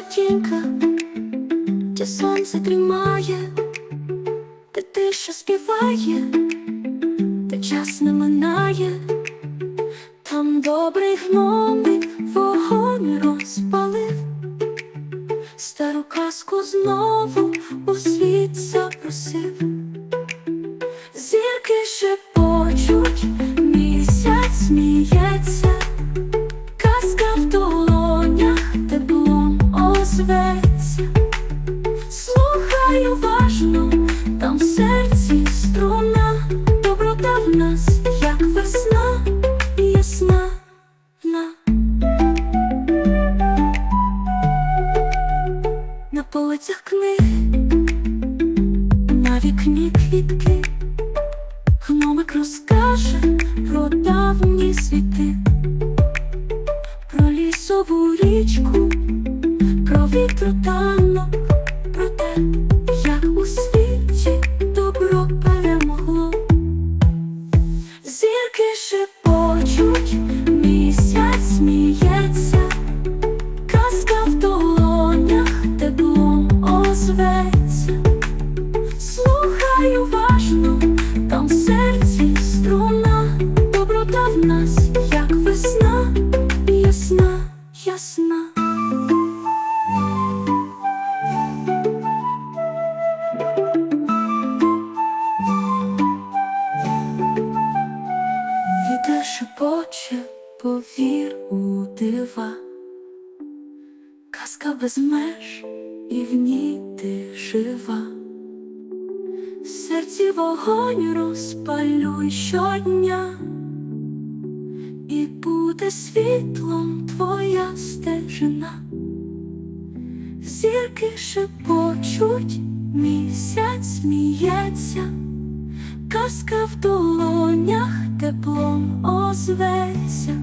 тихого де сонце дрімає, де тиша співає, де час не минає, там добрий гномик вогонь розпалив, стару казку знову у світ запросив, зірки шепнули озветься. Слухай уважно, там в серці струна, доброта в нас, як весна, ясна на. На полицях книг, на вікні квітки, гномик розкаже про давні світи, про лісову річку, те, як у світі добро перемогло. Зірки шепочуть, місяць сміється, казка в долонях теплом озветься. Слухай уважно, там серці струна, доброта в нас, як весна, ясна, ясна. Вітер шепоче, повір у дива, казка без меж, і в ній ти жива. В серці вогонь розпалюй щодня, і буде світлом твоя стежина. Зірки шепочуть, місяць сміється, казка в долонях теплом озветься.